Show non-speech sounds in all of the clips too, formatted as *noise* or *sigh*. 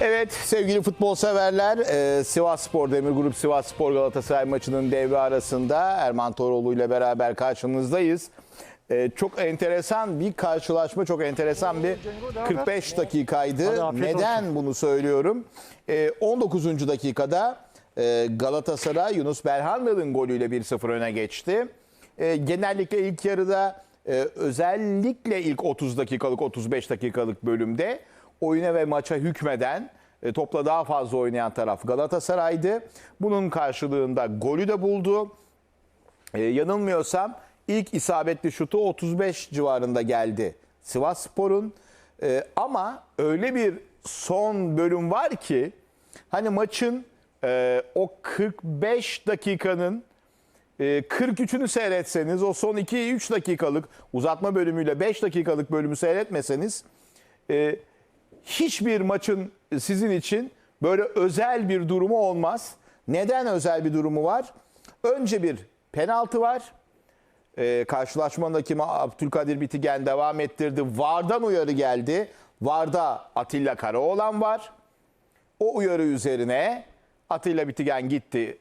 Evet sevgili futbol severler e, Sivas Spor Demir Grup Sivas Spor Galatasaray maçının devre arasında Erman Toroğlu ile beraber karşınızdayız. E, çok enteresan bir karşılaşma, çok enteresan bir 45 dakikaydı. Neden bunu söylüyorum? E, 19. dakikada e, Galatasaray Yunus Belhanda'nın golüyle 1-0 öne geçti. E, genellikle ilk yarıda e, özellikle ilk 30 dakikalık 35 dakikalık bölümde oyuna ve maça hükmeden e, topla daha fazla oynayan taraf Galatasaray'dı. Bunun karşılığında golü de buldu. E, yanılmıyorsam ilk isabetli şutu 35 civarında geldi Sivas Spor'un. E, ama öyle bir son bölüm var ki hani maçın o 45 dakikanın e, 43'ünü seyretseniz o son 2-3 dakikalık uzatma bölümüyle 5 dakikalık bölümü seyretmeseniz hiçbir maçın sizin için böyle özel bir durumu olmaz. Neden özel bir durumu var? Önce bir penaltı var. Ee, karşılaşmanın hakemi Abdülkadir Bitigen devam ettirdi. Vardan uyarı geldi. Varda Atilla Karaoğlan var. O uyarı üzerine Atilla Bitigen gitti.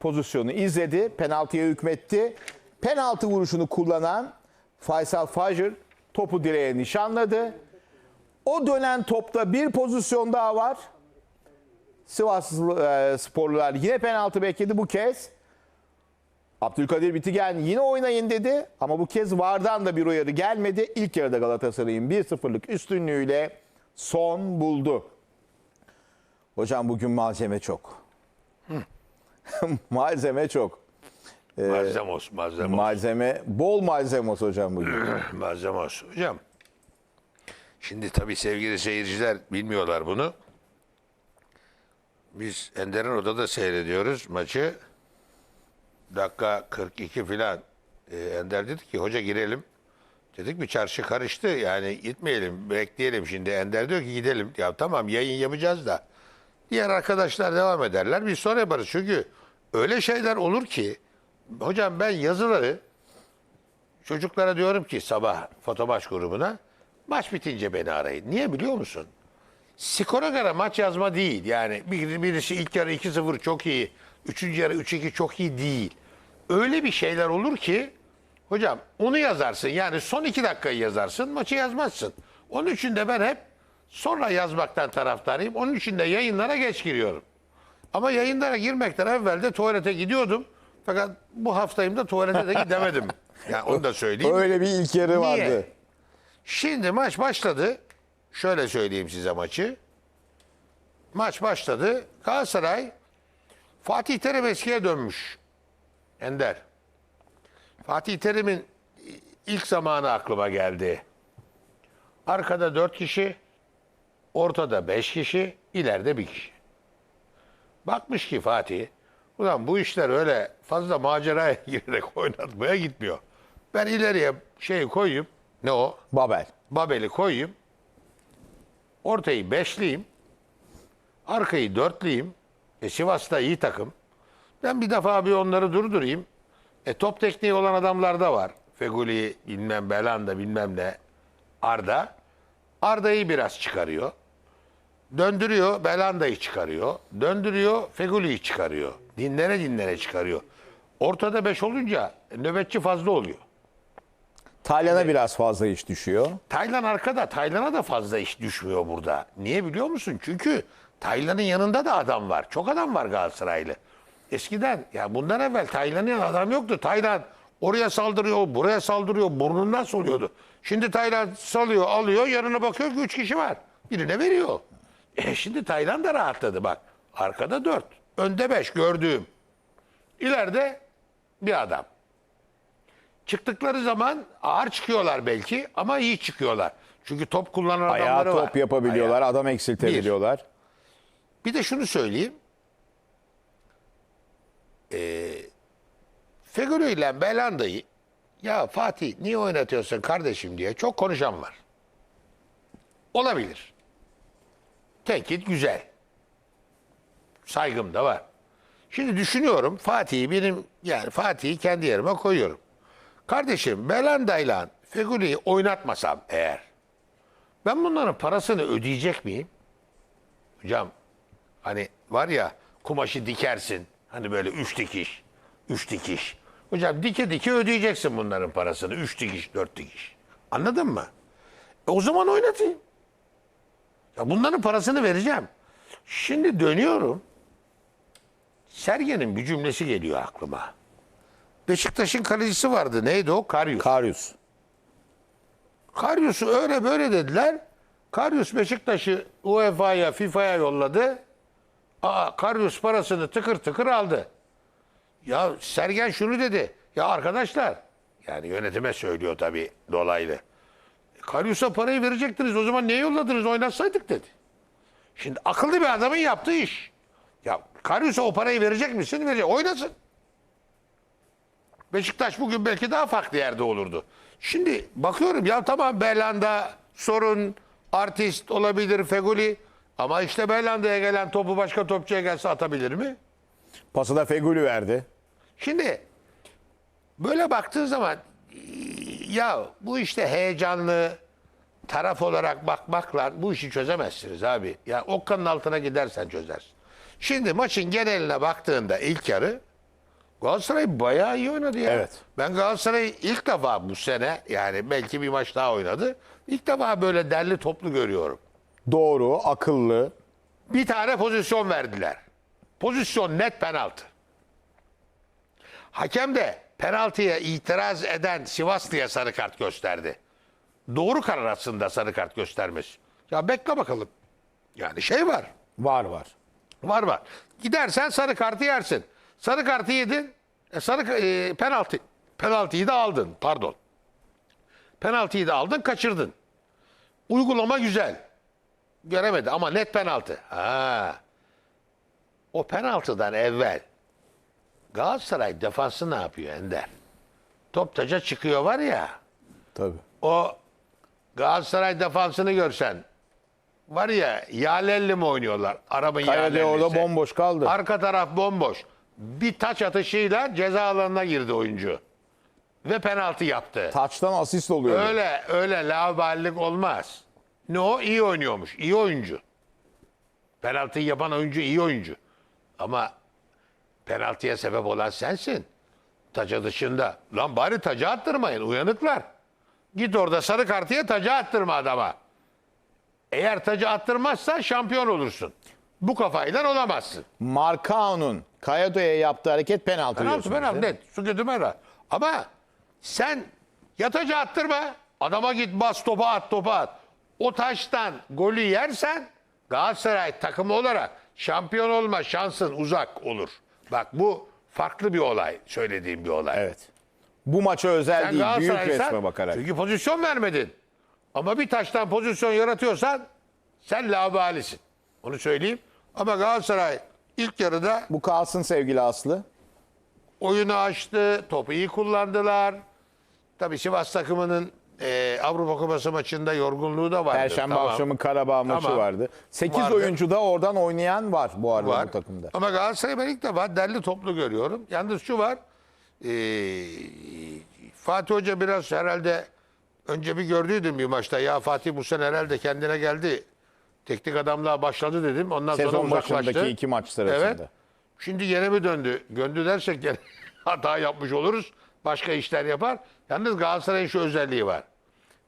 Pozisyonu izledi. Penaltıya hükmetti. Penaltı vuruşunu kullanan Faysal Fajr topu direğe nişanladı. O dönen topta bir pozisyon daha var. Sivas e, sporlular yine penaltı bekledi bu kez. Abdülkadir Bitigen yine oynayın dedi ama bu kez VAR'dan da bir uyarı gelmedi. İlk yarıda Galatasaray'ın 1-0'lık üstünlüğüyle son buldu. Hocam bugün malzeme çok. *laughs* malzeme çok. Malzemos, malzemos, Malzeme, bol malzemos hocam bugün. *clears throat* malzemos. Hocam, şimdi tabii sevgili seyirciler bilmiyorlar bunu. Biz Ender'in odada seyrediyoruz maçı. Dakika 42 filan. Ee, Ender dedi ki hoca girelim. Dedik bir çarşı karıştı yani gitmeyelim bekleyelim şimdi. Ender diyor ki gidelim. Ya tamam yayın yapacağız da. Diğer arkadaşlar devam ederler. Biz sonra yaparız. Çünkü öyle şeyler olur ki hocam ben yazıları Çocuklara diyorum ki sabah fotomaç grubuna maç bitince beni arayın. Niye biliyor musun? Skora göre maç yazma değil. Yani bir, birisi ilk yarı 2-0 çok iyi. Üçüncü yarı 3-2 çok iyi değil. Öyle bir şeyler olur ki hocam onu yazarsın. Yani son iki dakikayı yazarsın maçı yazmazsın. Onun için de ben hep sonra yazmaktan taraftarıyım. Onun için de yayınlara geç giriyorum. Ama yayınlara girmekten evvel de tuvalete gidiyordum. Fakat bu haftayım da tuvalete de gidemedim. *laughs* Yani onu da söyleyeyim. Öyle bir ilk yarı Niye? vardı. Şimdi maç başladı. Şöyle söyleyeyim size maçı. Maç başladı. Galatasaray Fatih Terim eskiye dönmüş. Ender. Fatih Terim'in ilk zamanı aklıma geldi. Arkada dört kişi, ortada beş kişi, ileride bir kişi. Bakmış ki Fatih, ulan bu işler öyle fazla maceraya *laughs* girerek oynatmaya gitmiyor. Ben ileriye şeyi koyayım, ne o? Babel. Babel'i koyayım. Ortayı beşliyim. Arkayı dörtleyeyim. E Sivas'ta iyi takım. Ben bir defa bir onları durdurayım. E top tekniği olan adamlar da var. Feguli bilmem Belanda bilmem ne. Arda. Arda'yı biraz çıkarıyor. Döndürüyor Belanda'yı çıkarıyor. Döndürüyor Feguli'yi çıkarıyor. Dinlene dinlene çıkarıyor. Ortada beş olunca nöbetçi fazla oluyor. Taylan'a biraz fazla iş düşüyor. Taylan arkada. Taylan'a da fazla iş düşmüyor burada. Niye biliyor musun? Çünkü Taylan'ın yanında da adam var. Çok adam var Galatasaraylı. Eskiden ya bundan evvel Taylan'ın adam yoktu. Taylan oraya saldırıyor, buraya saldırıyor, burnundan soluyordu. Şimdi Taylan salıyor, alıyor, yanına bakıyor ki üç kişi var. Birine veriyor. E şimdi Taylan da rahatladı bak. Arkada dört, önde beş gördüğüm. İleride bir adam. Çıktıkları zaman ağır çıkıyorlar belki ama iyi çıkıyorlar. Çünkü top kullanan Ayağa adamları var. top yapabiliyorlar, Ayağı. adam eksiltebiliyorlar. Bir de şunu söyleyeyim. Ee, Fegülo ile Belanda'yı ya Fatih niye oynatıyorsun kardeşim diye çok konuşan var. Olabilir. Tenkit güzel. Saygım da var. Şimdi düşünüyorum Fatih'i benim yani Fatih'i kendi yerime koyuyorum. Kardeşim Belanda ile Fegüli'yi oynatmasam eğer ben bunların parasını ödeyecek miyim? Hocam hani var ya kumaşı dikersin. Hani böyle üç dikiş. Üç dikiş. Hocam dike dike ödeyeceksin bunların parasını. Üç dikiş, dört dikiş. Anladın mı? E o zaman oynatayım. Ya bunların parasını vereceğim. Şimdi dönüyorum. Sergen'in bir cümlesi geliyor aklıma. Beşiktaş'ın kalecisi vardı. Neydi o? Karyus. Karyus. Karyus'u öyle böyle dediler. Karyus Beşiktaş'ı UEFA'ya, FIFA'ya yolladı. Aa, Karyus parasını tıkır tıkır aldı. Ya Sergen şunu dedi. Ya arkadaşlar, yani yönetime söylüyor tabii dolaylı. Karyus'a parayı verecektiniz. O zaman niye yolladınız? Oynatsaydık dedi. Şimdi akıllı bir adamın yaptığı iş. Ya Karyus'a o parayı verecek misin? Verecek. Oynasın. Beşiktaş bugün belki daha farklı yerde olurdu. Şimdi bakıyorum ya tamam Belanda sorun artist olabilir Feguli ama işte Belanda'ya gelen topu başka topçuya gelse atabilir mi? Pası da Feguli verdi. Şimdi böyle baktığın zaman ya bu işte heyecanlı taraf olarak bakmakla bu işi çözemezsiniz abi. Ya okkanın altına gidersen çözersin. Şimdi maçın geneline baktığında ilk yarı Galatasaray bayağı iyi oynadı ya. Evet. Ben Galatasaray'ı ilk defa bu sene yani belki bir maç daha oynadı. İlk defa böyle derli toplu görüyorum. Doğru, akıllı. Bir tane pozisyon verdiler. Pozisyon net penaltı. Hakem de penaltıya itiraz eden Sivaslı'ya sarı kart gösterdi. Doğru karar aslında sarı kart göstermesi. Ya bekle bakalım. Yani şey var. Var var. Var var. Gidersen sarı kartı yersin. Sarı kartı yedin. E, sarı e, penaltı penaltıyı da aldın. Pardon. Penaltıyı da aldın, kaçırdın. Uygulama güzel. Göremedi ama net penaltı. Ha. O penaltıdan evvel Galatasaray defansı ne yapıyor Ender? Top taca çıkıyor var ya. Tabii. O Galatasaray defansını görsen var ya Yalelli mi oynuyorlar? Kayade orada Yalellisi. bomboş kaldı. Arka taraf bomboş. Bir taç atışıyla ceza alanına girdi oyuncu. Ve penaltı yaptı. Taçtan asist oluyor. Öyle öyle laubalilik olmaz. Ne o? iyi oynuyormuş. İyi oyuncu. Penaltıyı yapan oyuncu iyi oyuncu. Ama penaltıya sebep olan sensin. Taca dışında. Lan bari taca attırmayın uyanıklar. Git orada sarı kartıya taca attırma adama. Eğer taca attırmazsan şampiyon olursun. Bu kafayla olamazsın. Markao'nun Kayado'ya yaptığı hareket penaltı, Penaltı diyorsunuz, penaltı net. Su penaltı. Ama sen yataca attırma. Adama git bas topa at topa at. O taştan golü yersen Galatasaray takımı olarak şampiyon olma şansın uzak olur. Bak bu farklı bir olay. Söylediğim bir olay. Evet. Bu maça özel Sen değil. Büyük resme bakarak. çünkü pozisyon vermedin. Ama bir taştan pozisyon yaratıyorsan sen labalisin. Onu söyleyeyim. Ama Galatasaray ilk yarıda Bu kalsın sevgili Aslı. oyunu açtı, topu iyi kullandılar. Tabii Sivas takımının e, Avrupa Kupası maçında yorgunluğu da vardı. Perşembe Tamam, akşamı Karabağ maçı Tamam. vardı. 8 Vardı. oyuncu da oradan oynayan var bu arada var. bu takımda. Ama Galatasaray ben ilk defa derli toplu görüyorum. Yalnız şu var. e, Fatih Hoca biraz herhalde önce bir gördüydüm bir maçta. Ya Fatih bu sene herhalde kendine geldi. Teknik adamlığa başladı dedim. Ondan sonra Sezon uzaklaştı. başındaki iki maç sırasında. Evet. Şimdi gene mi döndü? Döndü dersek gene *laughs* hata yapmış oluruz. Başka işler yapar. Yalnız Galatasaray'ın şu özelliği var.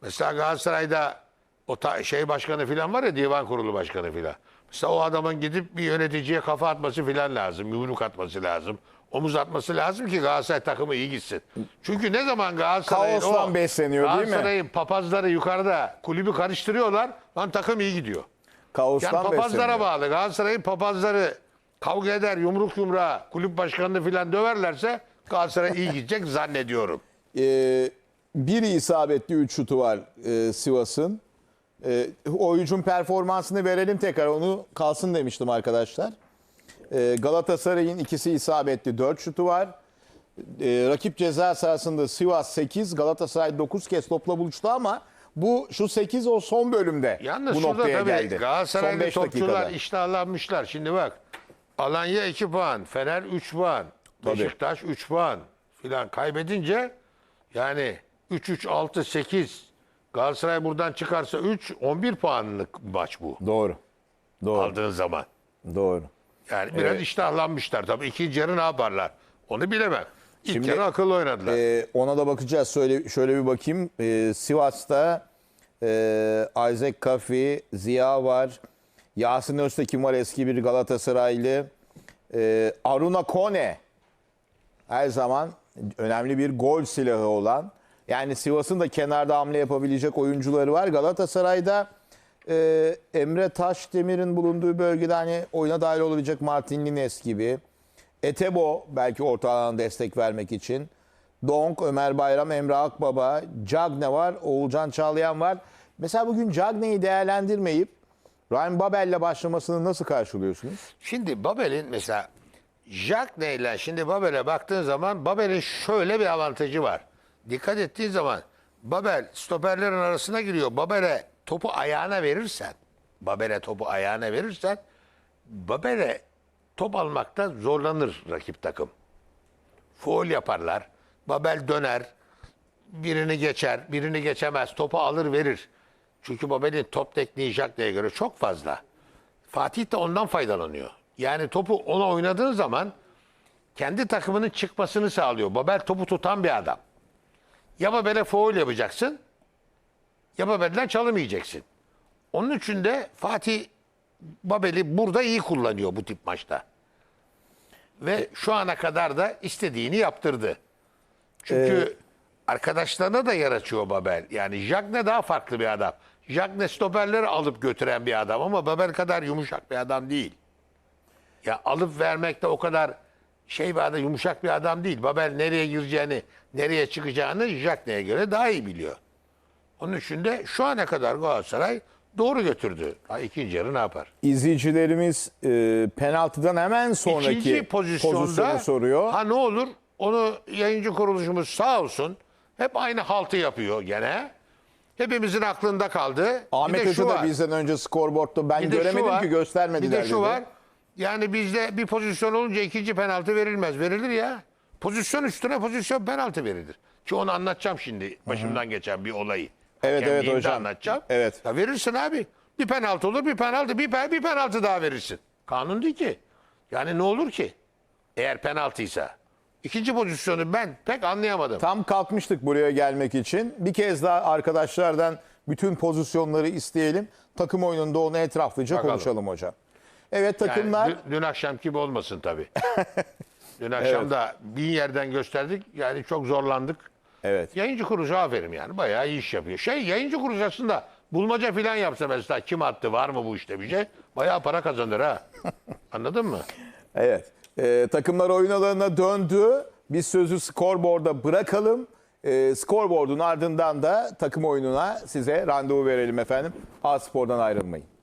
Mesela Galatasaray'da o şey başkanı falan var ya divan kurulu başkanı falan. Mesela o adamın gidip bir yöneticiye kafa atması falan lazım. Yumruk atması lazım. Omuz atması lazım ki Galatasaray takımı iyi gitsin. Çünkü ne zaman Galatasaray'ın Kaostan o besleniyor değil mi? Galatasaray'ın papazları yukarıda kulübü karıştırıyorlar. Lan takım iyi gidiyor. Kaostan Yani papazlara besleniyor. bağlı. Galatasaray'ın papazları kavga eder, yumruk yumruğa kulüp başkanını filan döverlerse Galatasaray iyi gidecek zannediyorum. *laughs* Ee, bir isabetli 3 şutu var e, Sivas'ın. E, oyuncunun performansını verelim tekrar onu kalsın demiştim arkadaşlar. E, Galatasaray'ın ikisi isabetli 4 şutu var. E, rakip ceza sahasında Sivas 8, Galatasaray 9 kez topla buluştu ama bu şu 8 o son bölümde Yalnız bu şurada noktaya tabii geldi. Galatasaraylı 5 topçular iştahlanmışlar. Şimdi bak Alanya 2 puan, Fener 3 puan, Tabii. Beşiktaş 3 puan filan kaybedince yani 3 3 6 8 Galatasaray buradan çıkarsa 3 11 puanlık maç bu. Doğru. Doğru. aldığın zaman. Doğru. Yani biraz Evet. iştahlanmışlar. Tabii ikinci yarı ne yaparlar? Onu bilemem. İlk Şimdi, yarı akıllı oynadılar. Ee, ona da bakacağız. Şöyle, şöyle bir bakayım. Ee, Sivas'ta e, Isaac Kafi, Ziya var. Yasin Öztekin var eski bir Galatasaraylı. Ee, Aruna Kone her zaman önemli bir gol silahı olan. Yani Sivas'ın da kenarda hamle yapabilecek oyuncuları var. Galatasaray'da e, Emre Taşdemir'in bulunduğu bölgede hani oyuna dahil olabilecek Martin Lines gibi. Etebo belki orta alana destek vermek için. Donk, Ömer Bayram, Emre Akbaba, Cagne var, Oğulcan Çağlayan var. Mesela bugün Cagne'yi değerlendirmeyip Ryan Babel'le başlamasını nasıl karşılıyorsunuz? Şimdi Babel'in mesela Jackne ile şimdi Babel'e baktığın zaman Babel'in şöyle bir avantajı var. Dikkat ettiğin zaman Babel stoperlerin arasına giriyor. Babel'e topu ayağına verirsen, Babel'e topu ayağına verirsen Babel'e top almakta zorlanır rakip takım. Foul yaparlar. Babel döner. Birini geçer, birini geçemez. Topu alır verir. Çünkü Babel'in top tekniği Jackne'ye göre çok fazla. Fatih de ondan faydalanıyor. Yani topu ona oynadığın zaman kendi takımının çıkmasını sağlıyor. Babel topu tutan bir adam. Ya Babel'e foul yapacaksın ya Babel'den çalım. Onun için de Fatih Babel'i burada iyi kullanıyor bu tip maçta. Ve şu ana kadar da istediğini yaptırdı. Çünkü arkadaşlarına da yer açıyor Babel. Yani Jagne daha farklı bir adam. Jagne stoperleri alıp götüren bir adam ama Babel kadar yumuşak bir adam değil. Ya alıp vermekte o kadar şey bir adam, yumuşak bir adam değil. Babel nereye gireceğini, nereye çıkacağını Jagne'ye göre daha iyi biliyor. Onun için de şu ana kadar Galatasaray doğru götürdü. Ha, ikinci yarı ne yapar? İzleyicilerimiz e, penaltıdan hemen sonraki İkinci pozisyonda pozisyonu soruyor. ha ne olur onu yayıncı kuruluşumuz sağ olsun hep aynı haltı yapıyor gene. Hepimizin aklında kaldı. Ahmet bir de şu Hoca da var. bizden önce skorboardta ben Bir de şu göremedim var, ki göstermediler Bir de şu dedi. var. Yani bizde bir pozisyon olunca ikinci penaltı verilmez. Verilir ya. Pozisyon üstüne pozisyon penaltı verilir. Ki onu anlatacağım şimdi. Başımdan geçen bir olayı. Evet, evet hocam. anlatacağım. Evet. Ya verirsin abi. Bir penaltı olur, bir penaltı, bir, pe- bir penaltı daha verirsin. Kanun değil ki. Yani ne olur ki? Eğer penaltıysa. İkinci pozisyonu ben pek anlayamadım. Tam kalkmıştık buraya gelmek için. Bir kez daha arkadaşlardan bütün pozisyonları isteyelim. Takım oyununda onu etraflıca Bakalım. konuşalım hocam. Evet Yani takımlar dün, dün akşam gibi olmasın tabii. *laughs* dün akşam da bin yerden gösterdik. Yani çok zorlandık. Evet. Yayıncı kuruluşa aferin yani. Bayağı iyi iş yapıyor. Şey yayıncı kuruluş aslında bulmaca falan yapsa mesela kim attı var mı bu işte bir şey. Bayağı para kazanır ha. *laughs* Anladın mı? Evet. Ee, takımlar oyun alanına döndü. Biz sözü skorboarda bırakalım. Ee, skorboardun ardından da takım oyununa size randevu verelim efendim. A Spor'dan ayrılmayın.